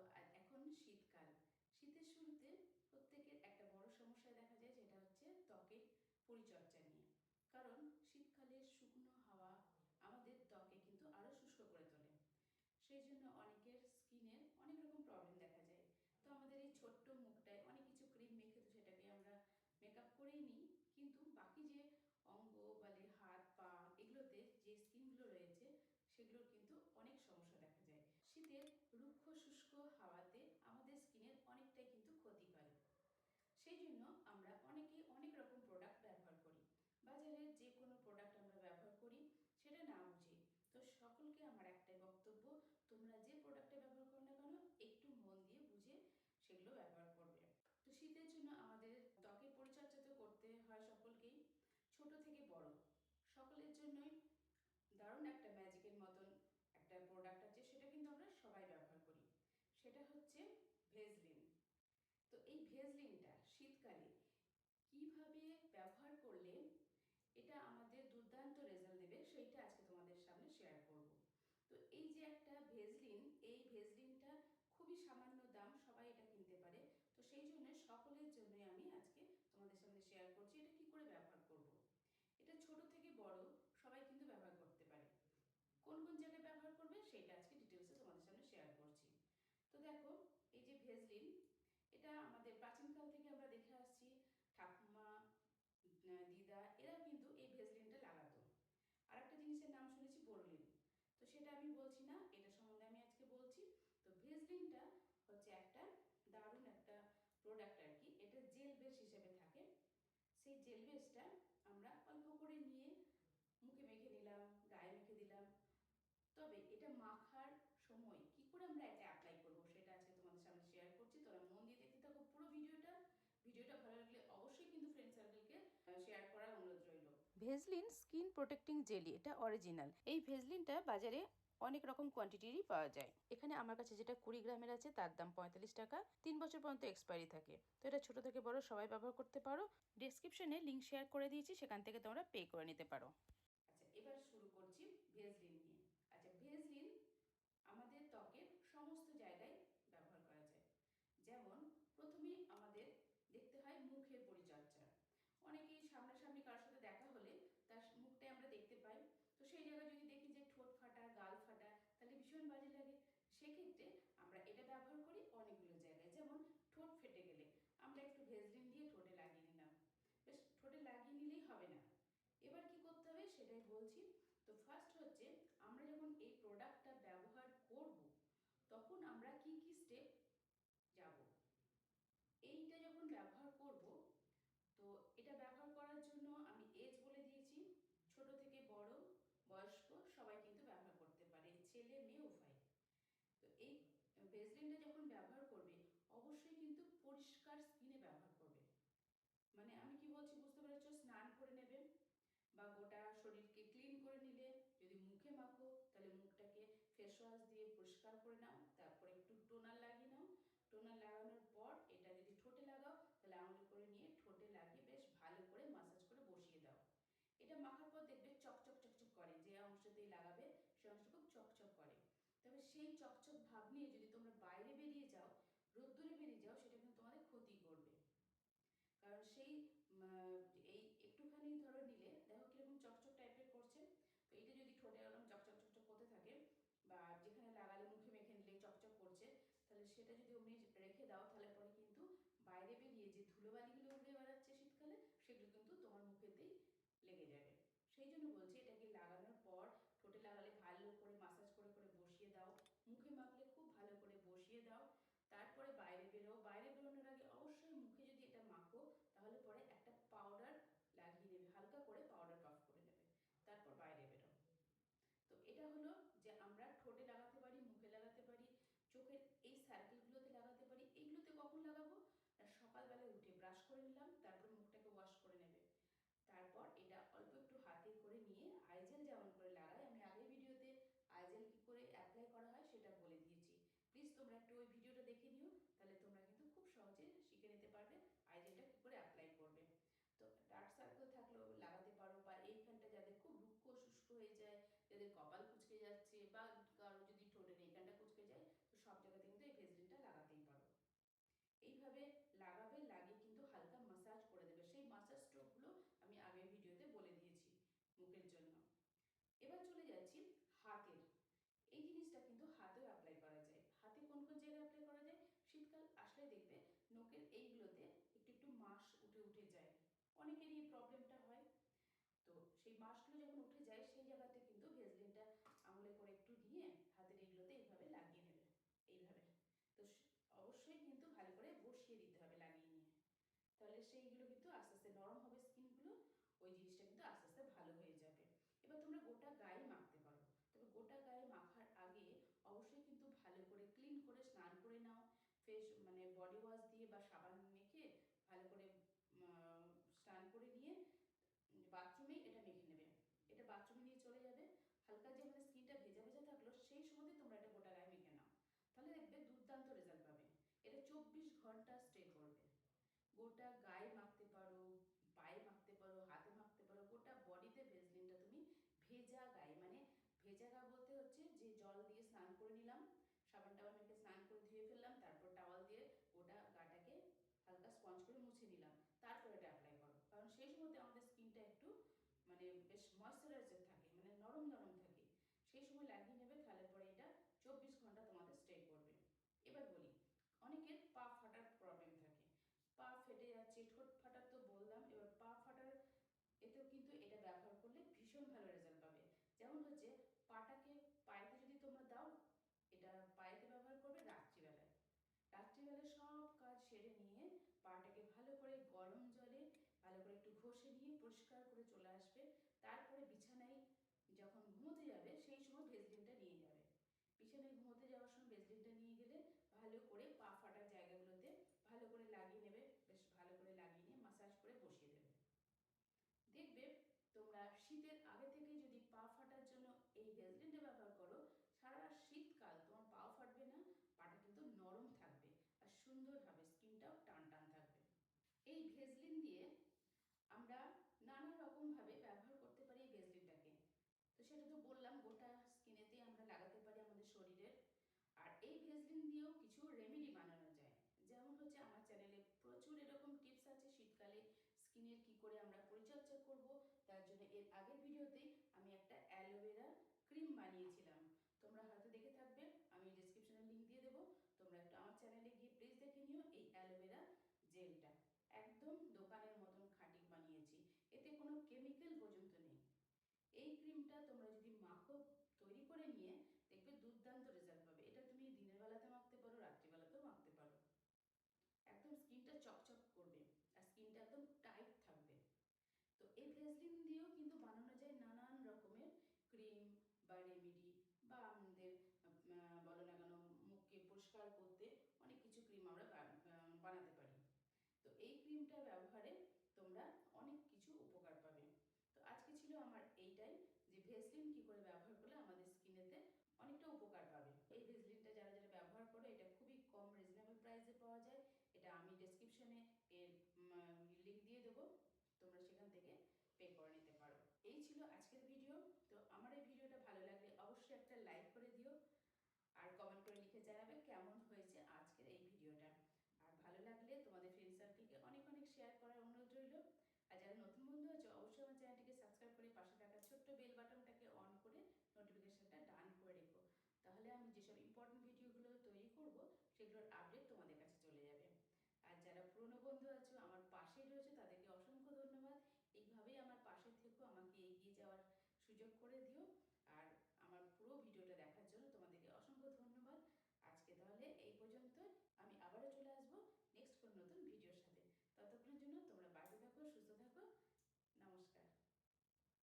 আর এখন শীতকাল। শীতের শুরুতে প্রত্যেকের একটা বড় সমস্যা দেখা যায়, যেটা হচ্ছে ত্বকের পরিচর্যা নিয়ে। কারণ শীতকালে শুকনো হাওয়া আমাদের ত্বকে কিন্তু আরও শুষ্ক করে তোলে। সেই জন্য অনেকের স্কিনের অনেক রকম প্রবলেম দেখা যায়। তো আমাদের এই ছোট্ট মুখটায় অনেক কিছু ক্রিম মেখে তো সেটাকে আমরা মেকআপ করেই নিই, কিন্তু বাকি যে অঙ্গ বলে হাত পা এগুলোতে যে স্কিনগুলো রয়েছে সেগুলোর কিন্তু অনেক সমস্যা দেখা যায় শীতের রুক্ষ শুষ্ক হাওয়াতে আমাদের স্কিনের অনেকটাই কিন্তু ক্ষতি করে। সেই জন্য আমরা অনেকেই অনেক রকম প্রোডাক্ট ব্যবহার করি বাজারের যে কোনো প্রোডাক্ট আমরা ব্যবহার করি সেটা না বুঝি তো সকলকে আমার একটাই বক্তব্য তোমরা যে প্রোডাক্টটা ব্যবহার করো না কেন একটু মন দিয়ে বুঝে সেগুলো ব্যবহার করবে তো শীতের জন্য আমাদের ত্বকের পরিচর্যা তো করতে হয় সকলকেই ছোট থেকে বড় সকলের জন্যই দারুণ একটা ম্যাজিকের মতন একটা প্রোডাক্ট আছে সেটা কিন্তু আমরা সবাই ব্যবহার করি সেটা হচ্ছে ভেজলিন। তো এই ভেজলিনটা শীতকালে কীভাবে ব্যবহার করলে এটা আমাদের দুর্দান্ত রেজাল্ট দেবে সেইটা আজকে তোমাদের সামনে শেয়ার করব। তো এই যে একটা ভেজলিন, এই ভেজলিনটা খুবই সামান্য দাম, সবাই এটা কিনতে পারে। তো সেই জন্য সকলের জন্যই আমি আজকে তোমাদের সামনে শেয়ার করছি, এটা কি করে ব্যবহার করব। এটা ছোট থেকে বড়, সবাই কিন্তু ব্যবহার করতে পারে। কোন কোন জায়গায় ব্যবহার করবে সেটা আজকে ডিটেলসে তোমাদের সামনে শেয়ার করছি তো দেখো এই যে ভেজলিন এটা আমাদের প্রাচীনকাল থেকে আমরা দেখে আসছি ঠাকুমা দিদা এরা কিন্তু এই ভেজলিনটা লাগাতো আর একটা জিনিসের নাম শুনেছি বোরলিন তো সেটা আমি বলছি না এটা সম্বন্ধে আমি আজকে বলছি তো ভেজলিনটা হচ্ছে একটা দারুণ একটা প্রোডাক্ট আর কি। এটা জেল বেস হিসেবে থাকে। সেই জেল বেসটা আমরা অল্প করে নিয়ে মুখে মেখে নিলাম গায়ে মেখে দিলাম। তবে এটা মাখার সময় কি করে আমরা এটা অ্যাপ্লাই করব সেটা আজকে তোমাদের সামনে শেয়ার করছি। তোরা মন দিয়ে দেখতে থাকো পুরো ভিডিওটা। ভিডিওটা ভালো লাগলে অবশ্যই কিন্তু ফ্রেন্ড সার্কেলকে শেয়ার করার অনুরোধ রইল। ভেজলিন স্কিন প্রোটেক্টিং জেলি, এটা অরিজিনাল এই ভেজলিনটা বাজারে অনেক রকম কোয়ান্টিটিরই পাওয়া যায়। এখানে আমার কাছে যেটা কুড়ি গ্রামের আছে, তার দাম পঁয়তাল্লিশ টাকা। তিন বছর পর্যন্ত এক্সপায়ারি থাকে। তো এটা ছোট থেকে বড় সবাই ব্যবহার করতে পারো। ডেসক্রিপশনে লিঙ্ক শেয়ার করে দিয়েছি, সেখান থেকে তোমরা পে করে নিতে পারো। আচ্ছা এবার শুরু করছি ভেজলিন নিয়ে। আচ্ছা ভেজলিন আমাদের ত্বকের সমস্ত জায়গায় ব্যবহার করা যায়। যেমন প্রথমে আমাদের দেখতে হয় মুখের পরিচর্যা। অনেকেই সামনাসামনি কারোর সাথে দেখা হলে তার মুখটাই আমরা দেখতে পাই তো সেই জায়গায় যদি দেখি যে ঠোঁট ফাটা গাল ফাটা তাহলে ভীষণ বাজে লাগে সেক্ষেত্রে আমরা এটা ব্যবহার করি অনেকগুলো জায়গায় যেমন ঠোঁট ফেটে গেলে আমরা একটু ভেজলিন দিয়ে ঠোঁটে লাগিয়ে নিলাম বেশ ঠোঁটে লাগিয়ে নিলেই হবে না এবার কি করতে হবে সেটাই বলছি, তো ফার্স্ট হচ্ছে আমরা যখন এই প্রোডাক্টটা ব্যবহার করব, তখন আমরা কি কি স্টেপ যাব? এইটা যখন ব্যবহার করব, তো এটা ব্যবহার করার জন্য আমি এজ বলে দিয়েছি, ছোট থেকে বড়, বয়স্ক, সবাই কিন্তু ব্যবহার করতে পারে, ছেলে, মেয়ে, উভয়। তো এই ভেজলিনটা যখন ব্যবহার করবে, অবশ্যই কিন্তু পরিষ্কার স্কিনে ব্যবহার করবে। মানে আমি কি বলছি, বুঝতে পেরেছ? স্নান করে নেবে, বা গোটা শরীরকে ক্লিন করে নিলে যদি মুখে মাখো তাহলে মুখটাকে ফেস ওয়াশ দিয়ে পরিষ্কার করে নাও, তারপরে একটু টোনার লাগিয়ে নাও। টোনার লাগানোর পর এটা যদি ঠোঁটে লাগাও, তাহলে আঙুল করে নিয়ে ঠোঁটে লাগিয়ে বেশ ভালো করে মাসাজ করে বসিয়ে দাও। এটা মাখার পর দেখবে চকচক চকচক করে, যে অংশতেই লাগাবে সে অংশ খুব চকচক করে। তবে সেই চকচক ভাব নিয়ে যদি তোমরা বাইরে বেরিয়ে যাও, রোদ্দুরে বেরিয়ে যাও, সেটা কিন্তু তোমাদের ক্ষতি করবে। কারণ সেই এই একটুখানি ধরো নিলে, দেখো কীরকম চকচক টাইপের করছে। তো এটা যদি ঠোঁটে এরকম চকচক চকচক করতে থাকে বা যেখানে লাগালে মুখে মেখে নিলে চকচক করছে তাহলে সেটা যদি অমনি রেখে দাও, তাহলে পরে কিন্তু বাইরে বেরিয়ে যে ধুলোবালিগুলো উড়ে বেড়াচ্ছে শীতকালে, সেগুলো কিন্তু তোমার মুখেতেই লেগে যাবে। সেই জন্য বলছি এটাকে লাগানোর পর ঠোঁটে লাগালে ভালো করে মাসাজ করে করে বসিয়ে দাও মুখে মাখলে খুব ভালো করে বসিয়ে দাও তারপরে বাইরে বেরো বাইরে বেরোনোর আগে অবশ্যই মুখে যদি এটা মাখো তাহলে পরে একটা পাউডার লাগিয়ে নেবে হালকা করে পাউডার পাফ করে নেবে তারপর বাইরে বেরো তো এটা হলো যে আমরা ঠোঁটে লাগাতে পারি মুখে লাগাতে পারি চোখের এই সার্কেলগুলোতে লাগাতে পারি এইগুলোতে কখন লাগাবো না সকালবেলায় উঠে ব্রাশ করে নিলাম তারপর মুখটাকে ওয়াশ করে নেবে তারপর এটা অল্প একটু হাতে করে নিয়ে আইজেল যেমন করে লাগাই আমি আগের ভিডিওতে আইজেল কি করে অ্যাপ্লাই করা হয় সেটা বলে দিয়েছি প্লিজ তোমরা একটু ওই ভিডিওটা দেখে নিও তাহলে তোমরা কিন্তু খুব সহজে শিখে নিতে পারবে আইজেলটা কী করে অ্যাপ্লাই করবে তো ডার্ক সার্কেল থাকলেও লাগাতে পারো বা এইখানটা যাদের খুব রুক্ষ শুষ্ক হয়ে যায় যাদের কপাল কুচকে যাচ্ছে বা কারও যদি ঠোঁটের এইখানটা কুচকে যায় তো সব জায়গাতে কিন্তু এই ভেজলিনটা আসলে দেখবে নোকের এইগুলোতে একটু একটু মাস উঠে উঠে যায় অনেকেরই প্রবলেমটা হয়। তো সেই মাসগুলো যখন উঠে যায়, সেই জায়গাতে কিন্তু ভেজলিনটা আঙুলে করে একটু নিয়ে হাতের এইগুলোতে এইভাবে লাগিয়ে নেবে, এইভাবে। তো অবশ্যই কিন্তু ভালো করে বসিয়ে দিতে হবে লাগিয়ে নিয়ে। তাহলে সেইগুলো কিন্তু আস্তে আস্তে নরম হবে স্কিনগুলো, ওই জিনিসটা কিন্তু আস্তে আস্তে ভালো হয়ে যাবে। এবার তোমরা গোটা গায়ে মাখতে পারো। তবে গোটা গায়ে মাখার আগে অবশ্যই কিন্তু ভালো করে ক্লিন করে স্নান করে নাও। ফেস মানে বডি ওয়াশ দিয়ে বা সাবান মেখে ভালো করে উম, স্নান করে নিয়ে বাথরুমে এটা মেখে নেবে এটা বাথরুমে নিয়ে চলে যাবে হালকা যে মানে স্কিনটা ভেজা ভেজা থাকল, সেই সময়তে তোমরা এটা গোটা গায়ে মেখে নাও। তাহলে দেখবে দুর্দান্ত রেজাল্ট পাবে। এটা চব্বিশ ঘণ্টা স্টে করবে। গোটা গায়ে মাখতে পারো, পায়ে মাখতে পারো, হাতে মাখতে পারো, গোটা বডিতে ভেজলিনটা তুমি ভেজা গায়ে মানে ভেজা গা বলতে হচ্ছে যে জল দিয়ে স্নান করে নিলাম, সাবান টাবান মেখে স্নান করে ধুয়ে ফেললাম, তারপর টাওয়াল দিয়ে গোটা গাটাকে হালকা স্পঞ্জ করে মুছে নিলাম। তারপর এটা অ্যাপ্লাই করো। কারণ সেই সময়তে আমাদের স্কিনটা একটু মানে বেশ ময়শ্চারাইজার থাকে মানে নরম নরম থাকে সেই সময় লাগিয়ে নেবে তাহলে পরে এটা চব্বিশ ঘণ্টা তোমাদের স্টে করবে এবার বলি অনেকের পা ফাটার প্রবলেম থাকে। পা ফেটে যাচ্ছে, ঠোঁট ফাটার তো বললাম, এবার পা ফাটার এতেও কিন্তু এটা ব্যবহার করলে ভীষণ ভালো রেজাল্ট পাবে। যেমন হচ্ছে, পাটাকে পায়েতে যদি তোমরা দাও, এটা পায়েতে ব্যবহার করবে রাত্রিবেলায়। রাত্রিবেলায় সব কাজ সেরে নিয়ে পাটাকে ভালো করে গরম জলে, ভালো করে একটু ঘষে নিয়ে পরিষ্কার করে চলে আসবে। তারপরে বিছানায় যখন ঘুমোতে যাবে সেই সময় ভেজলিনটা নিয়ে যাবে বিছানায় ঘুমোতে যাওয়ার সময় ভেজলিনটা নিয়ে গেলে ভালো করে পা ফাটার জায়গাগুলোতে ভালো করে লাগিয়ে নেবে বেশ ভালো করে লাগিয়ে নিয়ে মাসাজ করে বসিয়ে দেবে দেখবে তোমরা শীতের আগে থেকে যদি পা ফাটার জন্য এই ভেজলিনটা ব্যবহার করো, সারা শীতকাল তোমার পাও ফাটবে না, পাটা কিন্তু নরম থাকবে আর সুন্দর হবে, স্কিনটাও টান টান থাকবে। এই ভেজলিন দিয়ে আমরা নানা রকমভাবে ব্যবহার করতে পারি এই ভেজলিনটাকে তো সেটা তো বললাম, গোটা স্কিনেতেই আমরা লাগাতে পারি আমাদের শরীরের। আর এই ভেজলিন দিয়েও কিছু রেমেডি বানানো যায়। যেমন হচ্ছে, আমার চ্যানেলে প্রচুর এরকম টিপস আছে শীতকালে স্কিনের কি করে আমরা পরিচর্যা করব তার জন্য এর আগের ভিডিওতেই আমি একটা অ্যালোভেরা ক্রিম বানিয়েছিলাম। তোমরা হয়তো দেখে থাকবে, আমি ডিসক্রিপশনে লিংক দিয়ে দেবো। তোমরা একটু আমার চ্যানেলে গিয়ে প্লিজ দেখে নিও এই অ্যালোভেরা জেলটা। একদম দোকানের মতন খাঁটি বানিয়েছি, এতে কোনো কেমিক্যাল পর্যন্ত নেই। এই ক্রিমটা তোমরা যদি মাখো, তৈরি করে নিয়ে দেখবে দুর্দান্ত রেজাল্ট পাবে। এটা তুমি দিনের বেলাতে মাখতে পারো, রাত্রিবেলাতেও মাখতে পারো। একদম স্কিনটা চকচক করবে, আর স্কিনটা একদম টাইট থাকবে। তো এই ভেসলিন দিয়েও কিন্তু বানানো যায় নানান রকমের ক্রিম বা রেমেডি বা আমাদের আহ, বলো না কেন মুখকে পরিষ্কার করতে অনেক কিছু ক্রিম আমরা বানাতে পারি। তো এই ক্রিমটা ব্যবহারে তোমরা অনেক কিছু উপকার পাবে। তো আজকে ছিল আমার এইটাই যে ভেসলিন কি করে ব্যবহার করলে আমাদের স্কিনেতে অনেকটা উপকার পাবে। এই ভেসলিনটা যারা যারা ব্যবহার করো, এটা খুবই কম রিজনেবল প্রাইসে পাওয়া যায়। এটা আমি ডেসক্রিপশনে এর লিঙ্ক দিয়ে দেবো। তোমরা সেখান থেকে পে করে নিতে পারো। এই ছিল আজকের ভিডিও তো আমার এই ভিডিওটা ভালো লাগলে অবশ্যই একটা লাইক করে দিও। আর কমেন্ট করে লিখে জানাবে কেমন হয়েছে আজকের এই ভিডিওটা আর ভালো লাগলে তোমাদের ফ্রেন্ড সার্কেলকে অনেক অনেক শেয়ার করার অনুরোধ রইল আর যারা নতুন বন্ধু আছে অবশ্যই আমার চ্যানেলটিকে সাবস্ক্রাইব করে পাশে থাকা ছোট্ট বেল বাটনটাকে অন করে নোটিফিকেশনটা ডান করে রেখো। তাহলে আমি যেসব ইম্পর্টেন্ট ভিডিওগুলো তৈরি করব, সেগুলোর আপডেট তোমাদের